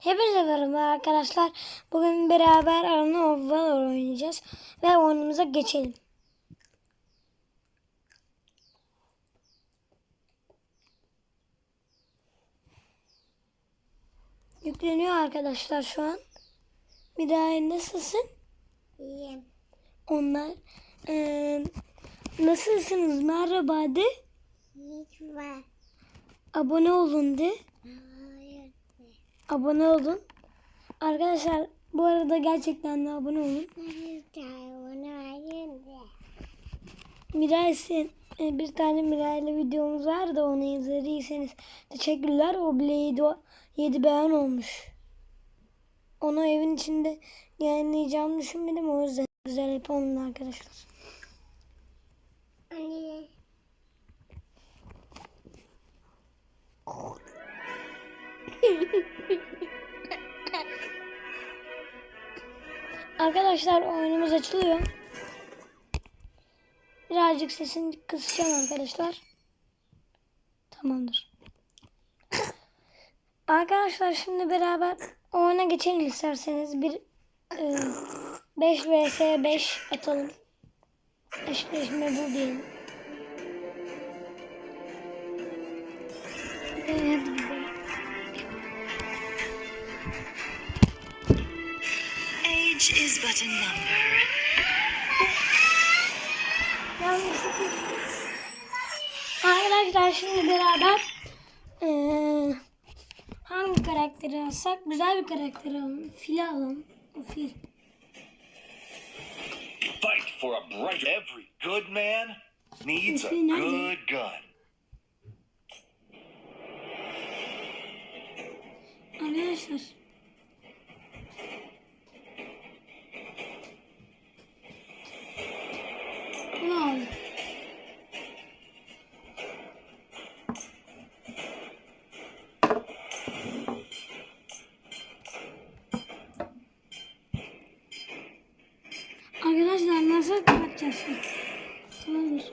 Hepinize merhaba arkadaşlar. Bugün beraber Arana of Valor oynayacağız. Ve oyunumuza geçelim. Yükleniyor arkadaşlar şu an. Miray nasılsın? İyiyim. Onlar. Eee, nasılsınız? Merhaba de. Var. Abone olun de. Abone olun. Arkadaşlar bu arada gerçekten de abone olun. Miray e, bir tane Miray'la videomuz var da onu izlediyseniz teşekkürler. O bile 7, 7 beğen olmuş. Onu evin içinde yayınlayacağımı düşünmedim. O yüzden güzel yapalım arkadaşlar. Anne. Arkadaşlar oyunumuz açılıyor. Birazcık sesini kısacağım arkadaşlar. Tamamdır. Arkadaşlar şimdi beraber oyuna geçelim isterseniz. Bir e, 5 vs 5 atalım. Eşleşme bu diyelim. Age is but a number. Arkadaşlar şimdi beraber eee, hangi karakteri alsak? Güzel bir karakter alalım. Fil alalım. O fil. Fight for a bright. Every good man needs a good gun. Arkadaşlar. Tamamdır.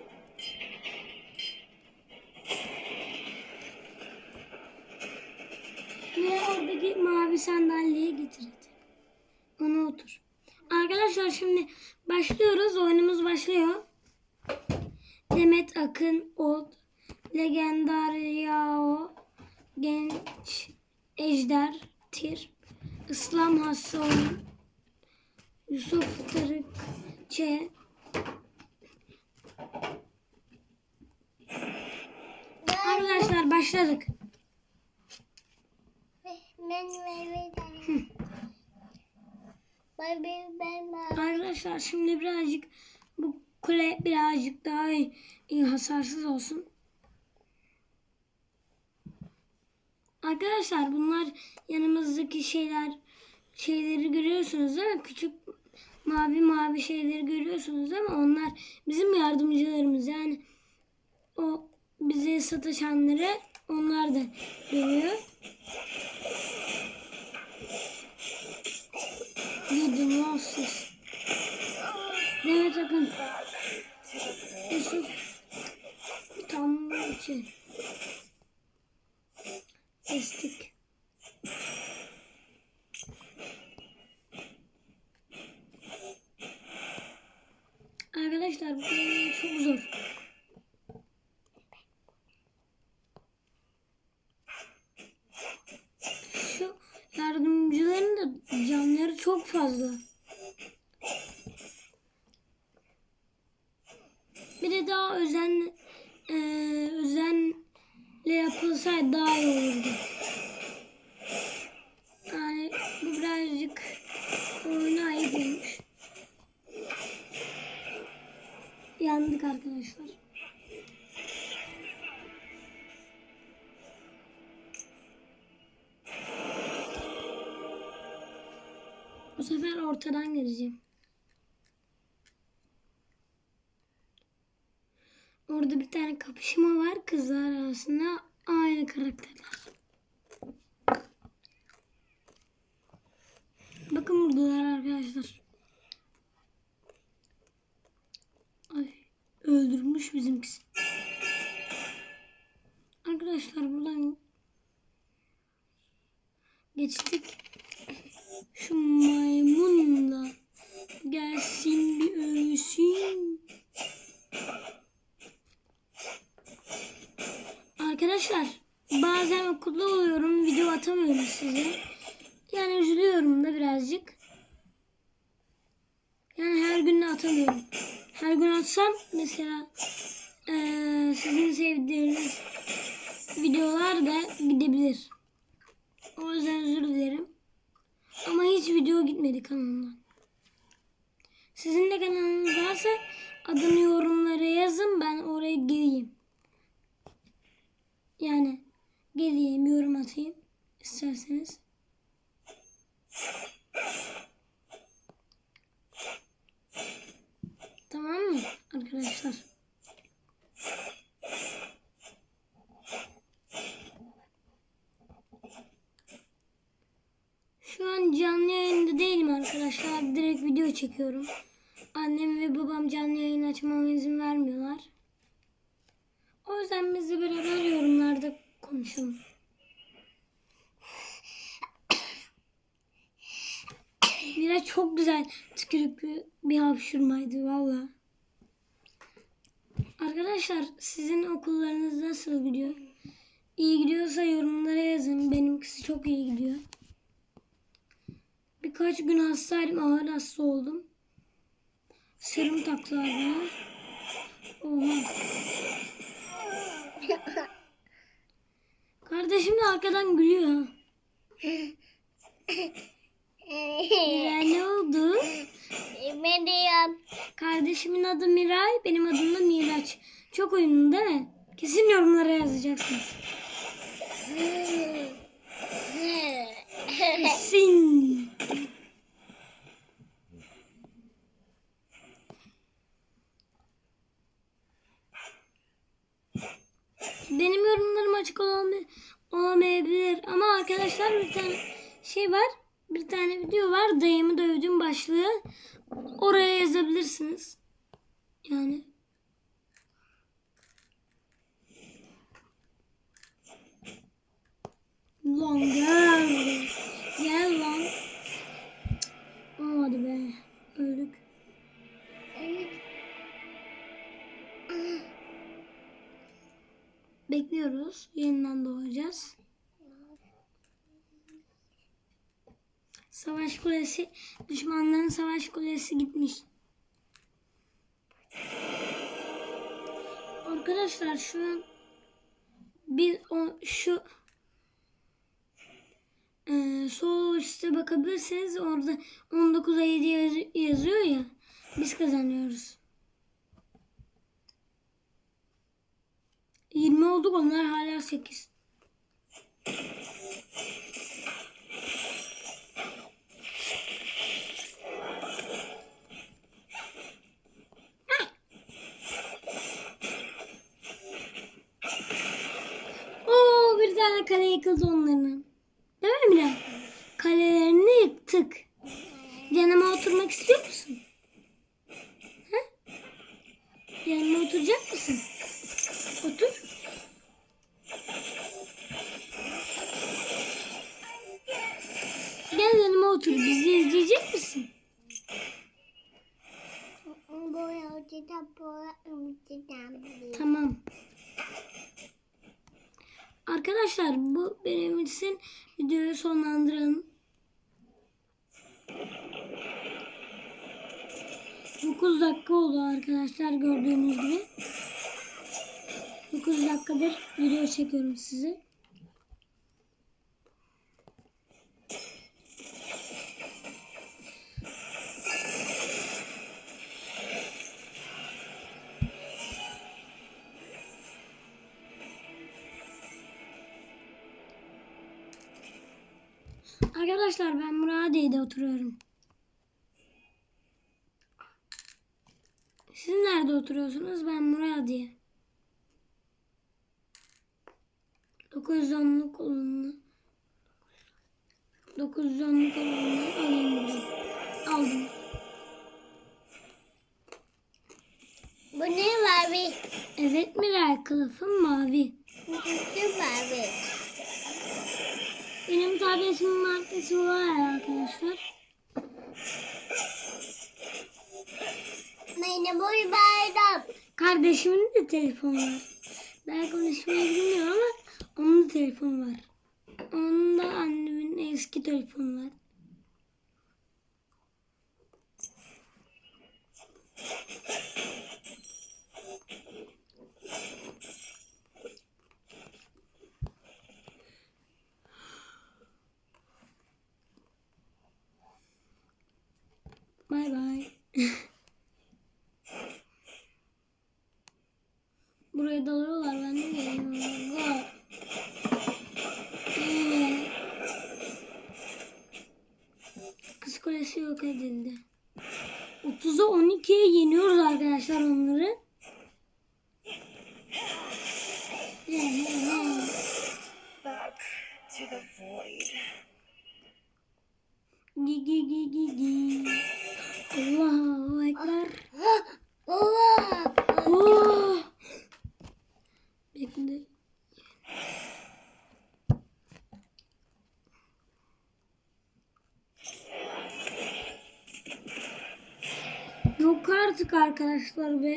Ve oradaki mavi sandalyeyi getir hadi. Ona otur. Arkadaşlar şimdi başlıyoruz. Oyunumuz başlıyor. Demet Akın, Od, Legendaryao, Genç, Ejder, Tir, İslam Hasan, Yusuf Tarık, Ç, Arkadaşlar başladık. Ben. Arkadaşlar şimdi birazcık bu kule birazcık daha iyi, iyi hasarsız olsun. Arkadaşlar bunlar yanımızdaki şeyler şeyleri görüyorsunuz değil mi? Küçük mavi mavi şeyleri görüyorsunuz mi? Onlar bizim yardımcılarımız yani o bize sataşanları onlar da görüyor. Gidin lan siz. Demet Akın. Yusuf. Tam için. Estik. Arkadaşlar bu çok zor. Şu yardımcıların da canları çok fazla. Bir de daha özen e, özenle yapılsaydı daha iyi olurdu. Yani bu birazcık oyuna ayıp olmuş. Yandık arkadaşlar. Bu sefer ortadan gireceğim. Orada bir tane kapışma var kızlar arasında aynı karakterler. Bakın buradalar arkadaşlar. Bizimkisi. Arkadaşlar buradan geçtik. Şu maymunla gelsin bir ölsün. Arkadaşlar bazen okulda oluyorum video atamıyorum size. Yani üzülüyorum da birazcık. Yani her gün atamıyorum. Her gün atsam mesela eee, sizin sevdiğiniz videolar da gidebilir. O yüzden özür dilerim. Ama hiç video gitmedi kanalımdan. Sizin de kanalınız varsa adını yorumlara yazın ben oraya gireyim. Yani geleyim yorum atayım isterseniz. Tamam mı arkadaşlar? Şu an canlı yayında değilim arkadaşlar. Direkt video çekiyorum. Annem ve babam canlı yayın açmama izin vermiyorlar. O yüzden biz de beraber yorumlarda konuşalım. Mira çok güzel tükürüklü bir hapşurmaydı valla. Arkadaşlar sizin okullarınız nasıl gidiyor? İyi gidiyorsa yorumlara yazın. Benimkisi çok iyi gidiyor. Birkaç gün hastaydım. Ağır hasta oldum. Serum taktılar bana. Oha. Kardeşim de arkadan gülüyor. Miray ne oldu? Medium. Kardeşimin adı Miray, benim adım da Miraç. Çok uyumlu değil mi? Kesin yorumlara yazacaksınız. Kesin. Benim yorumlarım açık olmayabilir ama arkadaşlar bir tane şey var. Bir tane video var. Dayımı dövdüğüm başlığı. Oraya yazabilirsiniz. Yani. Lan Bekliyoruz. Yeniden doğacağız. Savaş kulesi, düşmanların savaş kulesi gitmiş. Arkadaşlar şu an biz o, şu e, sol üstte bakabilirsiniz. Orada 19'a 7 yaz- yazıyor ya. Biz kazanıyoruz. 20 olduk onlar hala 8. Oo bir tane kale yıkıldı onların. Değil mi Miray? Kalelerini yıktık. Yanıma oturmak istiyor musun? Ha? Yanıma oturacak mısın? İçin videoyu sonlandıralım. 9 dakika oldu arkadaşlar gördüğünüz gibi. 9 dakikadır video çekiyorum size. Arkadaşlar ben Muradiye'de oturuyorum. Siz nerede oturuyorsunuz? Ben Muradiye. 910'luk kolonunu 910'luk kolonunu alayım buradan. Aldım. Bu ne mavi? Evet Miray kılıfım mavi. Tabletimin markası var arkadaşlar. Benim boy bayram. Kardeşimin de telefonu var. Ben konuşmayı bilmiyorum ama onun da telefonu var. Onun da annemin eski telefonu var. Gi gi gi. Allahu Ekber. Baba. Oh. Bekle. Yok artık arkadaşlar be.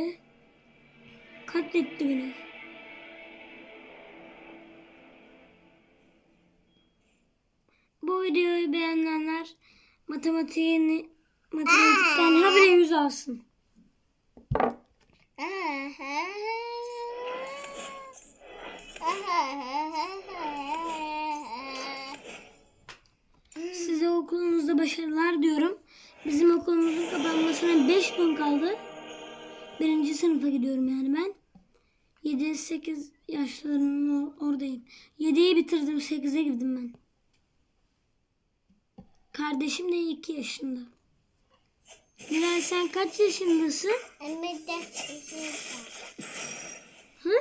Katletti beni. Bu videoyu beğenenler matematiğini matematikten habire yüz alsın. Size okulunuzda başarılar diyorum. Bizim okulumuzun kapanmasına 5 gün kaldı. Birinci sınıfa gidiyorum yani ben. 7-8 yaşlarının or- oradayım. 7'yi bitirdim 8'e girdim ben. Kardeşim de 2 yaşında. Bilal sen kaç yaşındasın? Hı?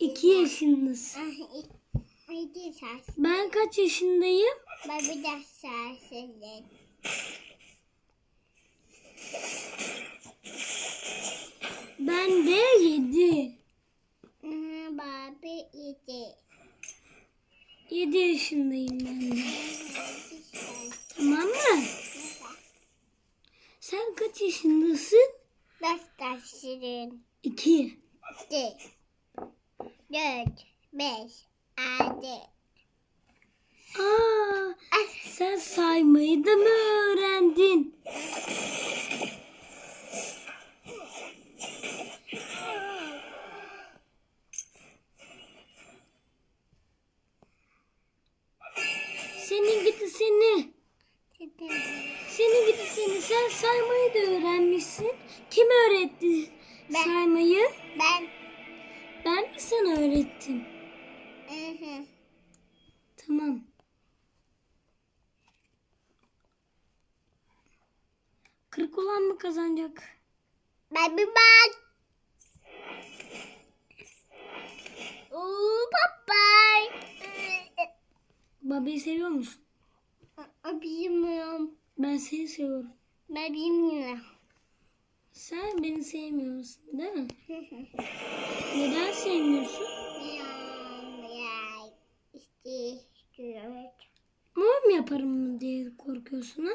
2 yaşındasın. Ben kaç yaşındayım? Babi de sensin. Ben de 7. Babi idi. 7 yaşındayım ben de. Tamam mı? Sen kaç yaşındasın? 2. De. Dört. Beş. Altı. Aa, sen saymayı da mı öğrendin? Senin gidi seni. Senin gidi seni. Sen saymayı da öğrenmişsin. Kim öğretti Ben. saymayı? Ben. Ben mi sana öğrettim? Hı hı. Tamam. Kırk olan mı kazanacak? Babi bak. Oo papay. Babayı seviyor musun? Bilmiyorum. Ben seni seviyorum. Ben bilmiyorum. Sen beni sevmiyorsun değil mi? Neden sevmiyorsun? İstiyorum. Mum yaparım mı diye korkuyorsun ha?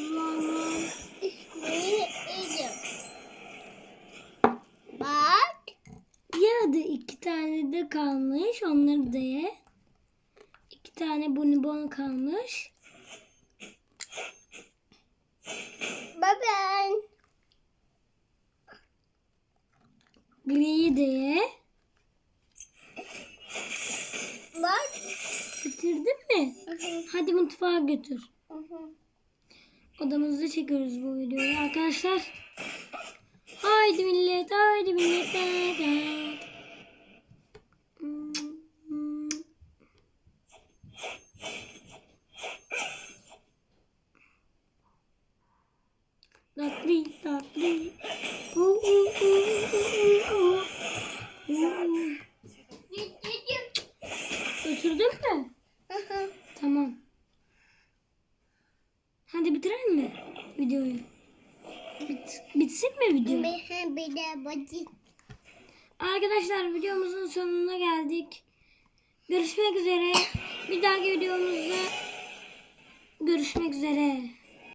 Allah'ım. İsmini idim. Bak. Ya da iki tane de kalmış. Onları da ye. İki kalmış. Baban. Griyi de. Bak. Bitirdin mi? Hadi mutfağa götür. Hı hı. Odamızda çekiyoruz bu videoyu arkadaşlar. Haydi millet, haydi millet. da, da. Oo, oo, oo, git, git. Götürdün mü? Tamam. Hadi bitirelim mi videoyu? Bit, bitsin mi video? Arkadaşlar videomuzun sonuna geldik. Görüşmek üzere. Bir dahaki videomuzda görüşmek üzere.